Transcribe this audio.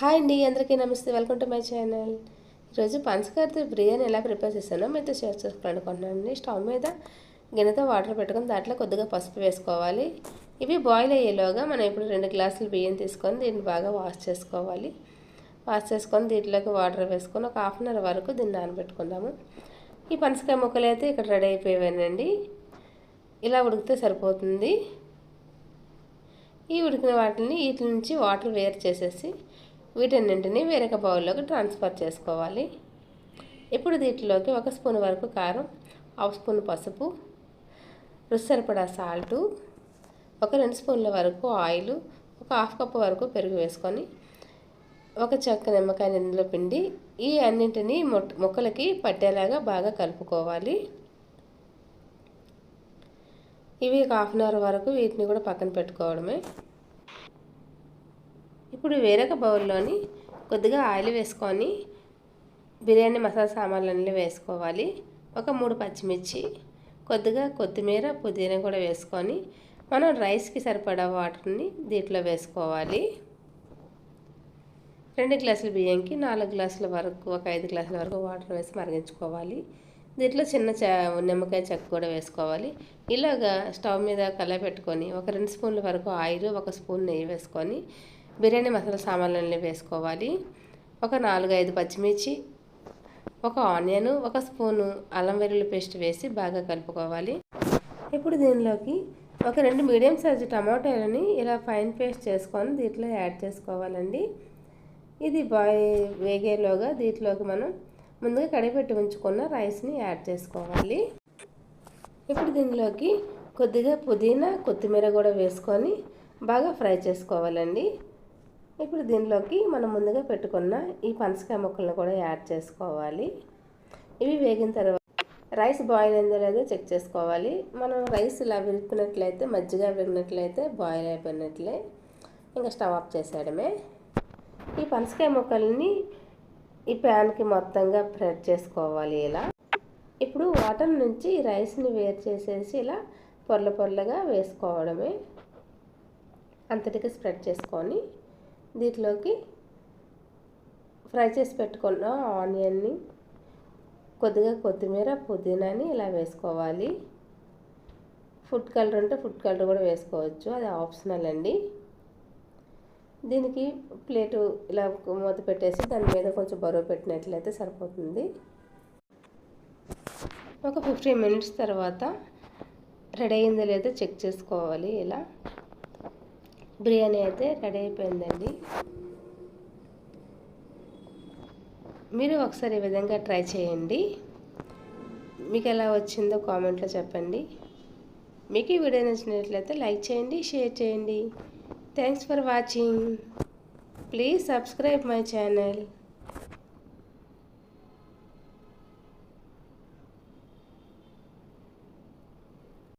Hi అండి అందరికీ నమస్తే. వెల్కమ్ టు మై ఛానల్ ఈరోజు పంచకారతో బిర్యానీ ఎలా ప్రిపేర్ చేశానో మీతో షేర్ చేసుకోవాలనుకుంటున్నాను స్టవ్ మీద గిన్నెతో వాటర్ పెట్టుకొని దాంట్లో కొద్దిగా పసుపు వేసుకోవాలి. ఇవి బాయిల్ అయ్యేలోగా మనం ఇప్పుడు రెండు గ్లాసులు బియ్యం తీసుకొని దీన్ని బాగా వాష్ చేసుకోవాలి. వాష్ చేసుకొని దీంట్లోకి వాటర్ వేసుకొని ఒక హాఫ్ అన్ అవర్ వరకు దీన్ని నానబెట్టుకుందాము. ఈ పనసకాయ ముక్కలు అయితే ఇక్కడ రెడీ అయిపోయేవానండి ఇలా ఉడికితే సరిపోతుంది. ఈ ఉడికిన వాటిని వీటి నుంచి వాటర్ వేరు చేసేసి వీటన్నింటినీ వేరొక బౌల్లోకి ట్రాన్స్ఫర్ చేసుకోవాలి. ఇప్పుడు దీంట్లోకి ఒక స్పూన్ వరకు కారం హాఫ్ స్పూన్ పసుపు రుసరిపడా సాల్టు ఒక రెండు స్పూన్ల వరకు ఆయిల్ ఒక హాఫ్ కప్ వరకు పెరుగు వేసుకొని ఒక చెక్క నిమ్మకాయ ఇందులో పిండి ఈ అన్నింటినీ మొక్కలకి పట్టేలాగా బాగా కలుపుకోవాలి. ఇవి ఒక హాఫ్ అన్ అవర్ వరకు వీటిని కూడా పక్కన పెట్టుకోవడమే. ఇప్పుడు వేరొక బౌల్లోని కొద్దిగా ఆయిల్ వేసుకొని బిర్యానీ మసాలా సామాన్లన్నీ వేసుకోవాలి. ఒక మూడు పచ్చిమిర్చి కొద్దిగా కొత్తిమీర పుదీనా కూడా వేసుకొని మనం రైస్కి సరిపడా వాటర్ని దీంట్లో వేసుకోవాలి. రెండు గ్లాసుల బియ్యంకి నాలుగు గ్లాసుల వరకు ఒక ఐదు గ్లాసుల వరకు వాటర్ వేసి మరిగించుకోవాలి. దీంట్లో చిన్న చ నిమ్మకాయ చెక్క కూడా వేసుకోవాలి. ఇలాగా స్టవ్ మీద కల పెట్టుకొని ఒక రెండు స్పూన్ల వరకు ఆయిల్ ఒక స్పూన్ నెయ్యి వేసుకొని బిర్యానీ మసాలా సామాన్లన్నీ వేసుకోవాలి. ఒక నాలుగు ఐదు పచ్చిమిర్చి ఒక ఆనియన్ ఒక స్పూను అల్లం వెల్లుల్లి పేస్ట్ వేసి బాగా కలుపుకోవాలి. ఇప్పుడు దీనిలోకి ఒక రెండు మీడియం సైజు టమాటాలని ఇలా ఫైన్ పేస్ట్ చేసుకొని దీంట్లో యాడ్ చేసుకోవాలండి. ఇది బాయ్ వేగేలోగా దీంట్లోకి మనం ముందుగా కడిపెట్టి ఉంచుకున్న రైస్ని యాడ్ చేసుకోవాలి. ఇప్పుడు దీనిలోకి కొద్దిగా పుదీనా కొత్తిమీర కూడా వేసుకొని బాగా ఫ్రై చేసుకోవాలండి. ఇప్పుడు దీనిలోకి మనం ముందుగా పెట్టుకున్న ఈ పనసకాయ ముక్కలను కూడా యాడ్ చేసుకోవాలి. ఇవి వేగిన తర్వాత రైస్ బాయిల్ అయిందో లేదో చెక్ చేసుకోవాలి. మనం రైస్ ఇలా విరిపినట్లయితే మజ్జిగ విరిగినట్లయితే బాయిల్ అయిపోయినట్లే ఇంకా స్టవ్ ఆఫ్ చేసేయడమే. ఈ పనసకాయ ముక్కల్ని ఈ ప్యాన్కి మొత్తంగా స్ప్రెడ్ చేసుకోవాలి ఇలా. ఇప్పుడు వాటర్ నుంచి రైస్ని వేరు చేసేసి ఇలా పొర్ల పొర్లగా వేసుకోవడమే. అంతటికి స్ప్రెడ్ చేసుకొని దీంట్లోకి ఫ్రై చేసి పెట్టుకున్న ఆనియన్ని కొద్దిగా కొత్తిమీర పుదీనాని ఇలా వేసుకోవాలి. ఫుడ్ కలర్ ఉంటే ఫుడ్ కలర్ కూడా వేసుకోవచ్చు. అది ఆప్షనల్ అండి. దీనికి ప్లేటు ఇలా మూత పెట్టేసి దాని మీద కొంచెం బరువు పెట్టినట్లయితే సరిపోతుంది. ఒక ఫిఫ్టీన్ మినిట్స్ తర్వాత రెడీ అయిందో లేదో చెక్ చేసుకోవాలి ఇలా. బిర్యానీ అయితే రెడీ అయిపోయిందండి. మీరు ఒకసారి ఈ విధంగా ట్రై చేయండి. మీకు ఎలా వచ్చిందో కామెంట్లో చెప్పండి. మీకు ఈ వీడియో నచ్చినట్లయితే లైక్ చేయండి షేర్ చేయండి. Thanks for watching please subscribe my channel